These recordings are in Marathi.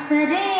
i upsetting.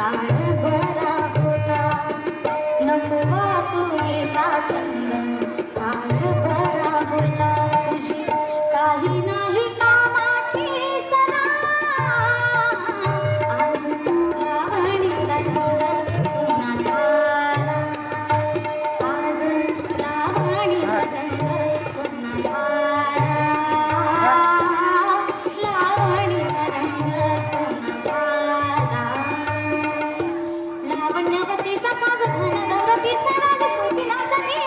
তাহার लावण्यवतीचा साजन दौलतीचा राज शोभिला जनी